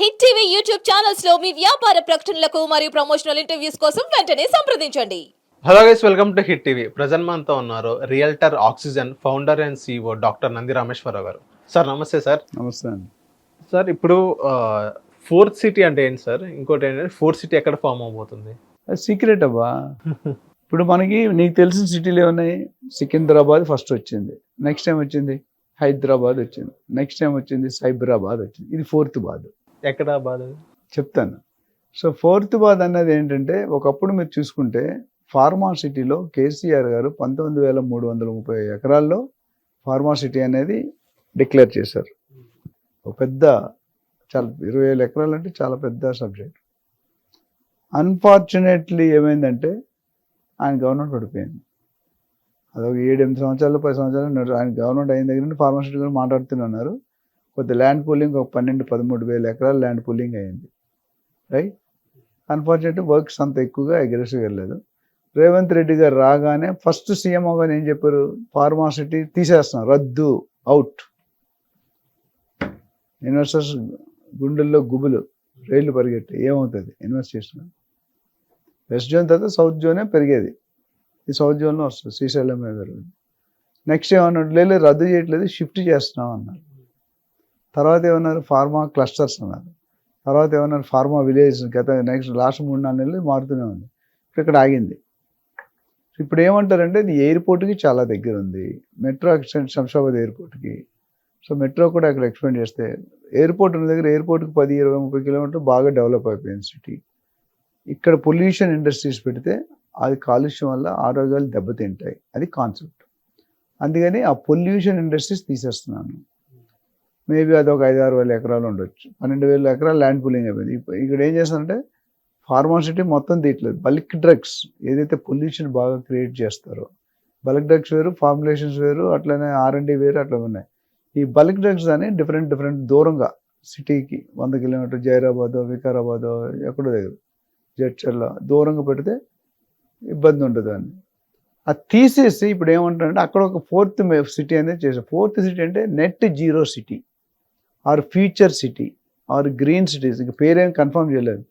Hit TV YouTube ఛానల్స్లో మీ వ్యాపార ప్రకటనలకు మరియు ప్రమోషనల్ ఇంటర్వ్యూస్ కోసం వెంటనే సంప్రదించండి. Hello guys welcome to Hit TV present మనతో ఉన్నారు realtor oxygen founder and CEO doctor Nandi Rameshwararao garu. Sir నమస్తే సార్ నమస్తే అండి. సార్ ఇప్పుడు ఫోర్త్ సిటీ అంటే ఏంటి సార్ ఇంకోటి ఏంటంటే ఫోర్త్ సిటీ ఎక్కడ ఫామ్ అవబోతుంది? సీక్రెట్ అబ్బా. ఇప్పుడు మనకి నీకు తెలిసిన సిటీలు ఏమున్నాయి? సికింద్రాబాద్ ఫస్ట్ వచ్చింది. నెక్స్ట్ టైం వచ్చింది? హైదరాబాద్ వచ్చింది. నెక్స్ట్ టైం వచ్చింది? సైబరాబాద్ వచ్చింది. ఇది ఫోర్త్ బాద్ ఎక్కడ బాధ చెప్తాను. సో ఫోర్త్ బాద్ అన్నది ఏంటంటే ఒకప్పుడు మీరు చూసుకుంటే ఫార్మా సిటీలో కేసీఆర్ గారు పంతొమ్మిది వేల మూడు వందల ముప్పై ఎకరాల్లో ఫార్మా సిటీ అనేది డిక్లేర్ చేశారు. ఒక పెద్ద చాలా ఇరవై వేల ఎకరాలు అంటే చాలా పెద్ద సబ్జెక్ట్. అన్ఫార్చునేట్లీ ఏమైందంటే ఆయన గవర్నమెంట్ పడిపోయింది. అదొక ఏడు ఎనిమిది సంవత్సరాలు పది సంవత్సరాలు ఆయన గవర్నమెంట్ అయిన దగ్గర నుండి ఫార్మాసిటీ గురించి మాట్లాడుతూనే ఉన్నారు కొద్ది ల్యాండ్ పూలింగ్ ఒక పన్నెండు పదమూడు వేల ఎకరాల ల్యాండ్ పూలింగ్ అయింది. రైట్? అన్ఫార్చునేట్గా వర్క్స్ అంత ఎక్కువగా అగ్రెసివ్ వెళ్ళలేదు రేవంత్ రెడ్డి గారు రాగానే ఫస్ట్ సీఎం గారు ఏం చెప్పారు? ఫార్మాసిటీ తీసేస్తున్నాం రద్దు అవుట్ ఇన్వెస్టర్స్ గుండెల్లో గుబులు రైళ్ళు పరిగెట్టి ఏమవుతుంది? ఇన్వెస్ట్ చేసిన వెస్ట్ జోన్ తర్వాత సౌత్ జోనే పెరిగేది. ఈ సౌత్ జోన్లో వస్తుంది. శ్రీశైలం మీద పెరుగుతుంది. నెక్స్ట్ ఏమన్నాడు లేదు రద్దు చేయట్లేదు షిఫ్ట్ చేస్తున్నాం అన్నారు. తర్వాత ఏమన్నారు? ఫార్మా క్లస్టర్స్ అన్నారు. తర్వాత ఏమన్నారు? ఫార్మా విలేజ్ గత నెక్స్ట్ లాస్ట్ మూడు నాలుగు నెలలు మారుతూనే ఉంది. ఇప్పుడు ఇక్కడ ఆగింది. ఇప్పుడు ఏమంటారంటే ఇది ఎయిర్పోర్ట్కి చాలా దగ్గర ఉంది. మెట్రో ఎక్స్టెండ్ శంషాబాద్ ఎయిర్పోర్ట్కి సో మెట్రో కూడా అక్కడ ఎక్స్పెండ్ చేస్తే ఎయిర్పోర్ట్ ఉన్న దగ్గర ఎయిర్పోర్ట్కి పది ఇరవై ముప్పై కిలోమీటర్లు బాగా డెవలప్ అయిపోయింది సిటీ ఇక్కడ పొల్యూషన్ ఇండస్ట్రీస్ పెడితే అది కాలుష్యం వల్ల ఆరోగ్యాలు దెబ్బతింటాయి. అది కాన్సెప్ట్ అందుకని ఆ పొల్యూషన్ ఇండస్ట్రీస్ తీసేస్తున్నాను. మేబీ అది ఒక ఐదు ఆరు వేల ఎకరాలు ఉండొచ్చు. పన్నెండు వేల ఎకరాలు ల్యాండ్ పూలింగ్ అయిపోయింది. ఇక్కడ ఏం చేస్తారంటే ఫార్మాసిటీ మొత్తం తీయట్లేదు. బల్క్ డ్రగ్స్ ఏదైతే పొల్యూషన్ బాగా క్రియేట్ చేస్తారో బల్క్ డ్రగ్స్ వేరు ఫార్ములేషన్స్ వేరు అట్లనే ఆర్ఎండి వేరు అట్లా ఉన్నాయి. ఈ బల్క్ డ్రగ్స్ అని డిఫరెంట్ డిఫరెంట్ దూరంగా సిటీకి వంద కిలోమీటర్ జైరాబాద్ వికారాబాద్ ఎక్కడో దగ్గర జడ్చర్ల దూరంగా పెడితే ఇబ్బంది ఉండదు అని అది తీసేసి ఇప్పుడు ఏమంటారంటే అక్కడ ఒక ఫోర్త్ సిటీ అనేది చేశారు. ఫోర్త్ సిటీ అంటే net zero city. Or future city or green cities ఇంకా పేరేం కన్ఫర్మ్ చేయలేదు.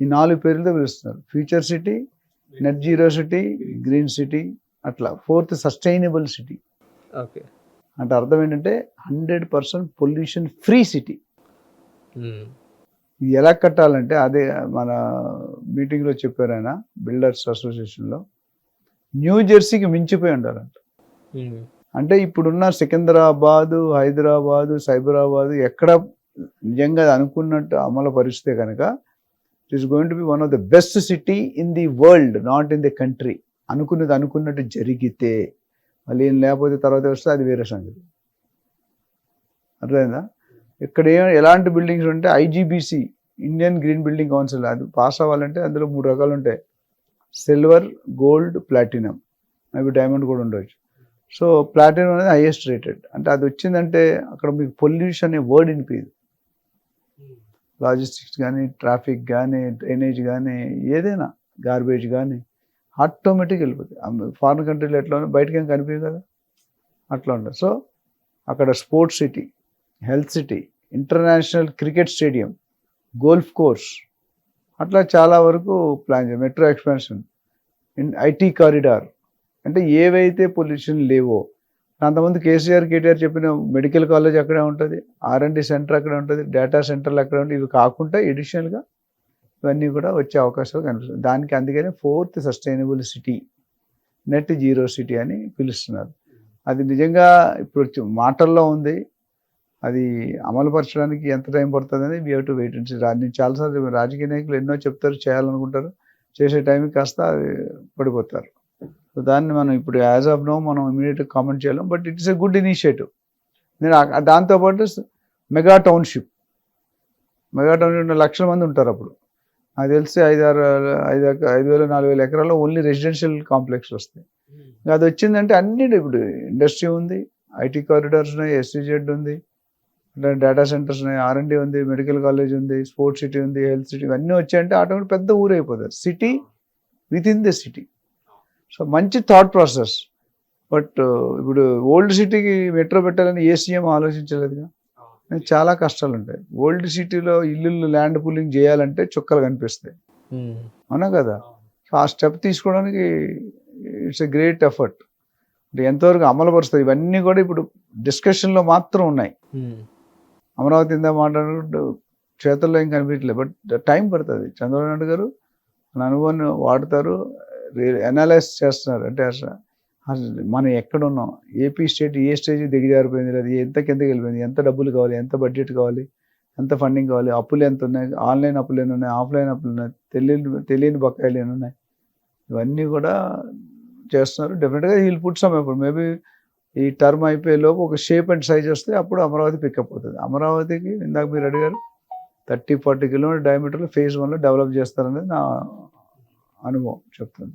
ఈ నాలుగు పేర్లతో పిలుస్తున్నారు. Future city net zero city green city అట్లా. Fourth sustainable city. ఓకే. అంటే అర్థం ఏంటంటే hundred percent pollution free city. ఇది ఎలా కట్టాలంటే అదే మన మీటింగ్లో చెప్పారు ఆయన బిల్డర్స్ అసోసియేషన్లో. న్యూ జెర్సీకి మించిపోయి ఉండాలంట. అంటే ఇప్పుడున్న సికింద్రాబాదు హైదరాబాదు సైబరాబాదు ఎక్కడ నిజంగా అది అనుకున్నట్టు అమలు పరిస్తే కనుక it is going to be one of the best city in the world not in the country అనుకున్నది అనుకున్నట్టు జరిగితే మళ్ళీ లేకపోతే తర్వాత వస్తే అది వేరే సంగతి. అర్థమైందా? ఇక్కడ ఏ ఎలాంటి బిల్డింగ్స్ ఉంటే IGBC Indian green building council అది పాస్ అవ్వాలంటే అందులో మూడు రకాలు ఉంటాయి. సిల్వర్ గోల్డ్ ప్లాటినం అవి డైమండ్ కూడా ఉండవచ్చు సో ప్లాటినం అనేది హైయెస్ట్ రేటెడ్ అంటే అది వచ్చిందంటే అక్కడ మీకు పొల్యూషన్ అనే వర్డ్ వినిపించదు లాజిస్టిక్స్ కానీ ట్రాఫిక్ కానీ డ్రైనేజ్ కానీ ఏదైనా గార్బేజ్ కానీ ఆటోమేటిక్ వెళ్ళిపోతుంది ఫారిన్ కంట్రీలో ఎట్లా ఉన్నాయి బయటకి ఏం కనిపించదు కదా. అట్లా ఉండదు. సో అక్కడ sports city health city international cricket stadium golf course అట్లా చాలా వరకు ప్లాన్ చేయాలి మెట్రో ఎక్స్పాన్షన్ ఐటీ కారిడార్ అంటే ఏవైతే పొల్యూషన్ లేవో అంతకుముందు కేసీఆర్ కేటీఆర్ చెప్పిన మెడికల్ కాలేజ్ అక్కడే ఉంటుంది ఆర్ఎండి సెంటర్ అక్కడే ఉంటుంది డేటా సెంటర్లు అక్కడే ఉంటాయి ఇవి కాకుండా ఎడిషనల్గా ఇవన్నీ కూడా వచ్చే అవకాశాలు కనిపిస్తుంది దానికి అందుకనే fourth sustainable city net zero city అని పిలుస్తున్నారు. అది నిజంగా ఇప్పుడు వచ్చి- మాటల్లో ఉంది అది అమలుపరచడానికి ఎంత టైం పడుతుంది అనేది we have to wait and see నేను చాలాసార్లు రాజకీయ నాయకులు ఎన్నో చెప్తారు చేయాలనుకుంటారు చేసే టైంకి కాస్త అది పడిపోతారు. సో దాన్ని మనం ఇప్పుడు యాజ్ ఆఫ్ నో మనం ఇమీడియట్గా కామెంట్ చేయలేం. But it's a good initiative నేను దాంతోపాటు మెగా టౌన్షిప్ మెగా టౌన్షిప్ లక్షల మంది ఉంటారు అప్పుడు. నాకు తెలిసి ఐదు ఆరు ఐదు ఐదు వేల నాలుగు వేల ఎకరాల్లో ఓన్లీ రెసిడెన్షియల్ కాంప్లెక్స్ వస్తాయి. ఇంకా అది వచ్చిందంటే అన్ని ఇప్పుడు ఇండస్ట్రీ ఉంది. ఐటీ కారిడార్స్ ఉన్నాయి ఎస్సీజెడ్ ఉంది. డేటా సెంటర్స్ ఉన్నాయి ఆర్ఎండి ఉంది మెడికల్ కాలేజ్ ఉంది స్పోర్ట్స్ సిటీ ఉంది హెల్త్ సిటీ ఇవన్నీ వచ్చాయంటే ఆటోమేటిక్ పెద్ద ఊరు అయిపోతుంది city with in the city so మంచి థాట్ ప్రాసెస్ బట్ ఇప్పుడు ఓల్డ్ సిటీకి మెట్రో పెట్టాలని ఏ సీఎం ఆలోచించలేదుగా? చాలా కష్టాలు ఉంటాయి ఓల్డ్ సిటీలో ఇల్లు ల్యాండ్ పూలింగ్ చేయాలంటే చుక్కలు కనిపిస్తాయి. అవునా కదా? సో ఆ స్టెప్ తీసుకోవడానికి ఇట్స్ ఎ గ్రేట్ ఎఫర్ట్ అంటే ఎంతవరకు అమలు పరుస్తుంది ఇవన్నీ కూడా ఇప్పుడు డిస్కషన్లో మాత్రం ఉన్నాయి. అమరావతి ఇందా మాట్లాడుకుంటూ చేతుల్లో ఏం కనిపించలేదు బట్ టైం పడుతుంది. చంద్రబాబు నాయుడు గారు అనుభవాన్ని వాడతారు. అనలైజ్ చేస్తున్నారు. అంటే అసలు మనం ఎక్కడున్నాం? ఏపీ స్టేట్ ఏ స్టేజ్ దిగజారిపోయింది లేదు? ఎంత కిందకి వెళ్ళిపోయింది? ఎంత డబ్బులు కావాలి? ఎంత బడ్జెట్ కావాలి? ఎంత ఫండింగ్ కావాలి? అప్పులు ఎంత ఉన్నాయి? ఆన్లైన్ అప్పులు ఎన్ని ఉన్నాయి? ఆఫ్లైన్ అప్పులు ఉన్నాయి? తెలియని తెలియని బకాయిలు ఎన్ని ఉన్నాయి? ఇవన్నీ కూడా చేస్తున్నారు. డెఫినెట్గా వీళ్ళు పుట్ ఇప్పుడు మేబీ ఈ టర్మ్ అయిపోయే లోపు ఒక షేప్ అండ్ సైజ్ వస్తే అప్పుడు అమరావతి పికప్ అవుతుంది. అమరావతికి ఇందాక మీరు అడిగారు థర్టీ ఫార్టీ కిలోమీటర్ డయామీటర్లో ఫేజ్ వన్లో డెవలప్ చేస్తారనేది నా అనుభవం చెప్తుంది.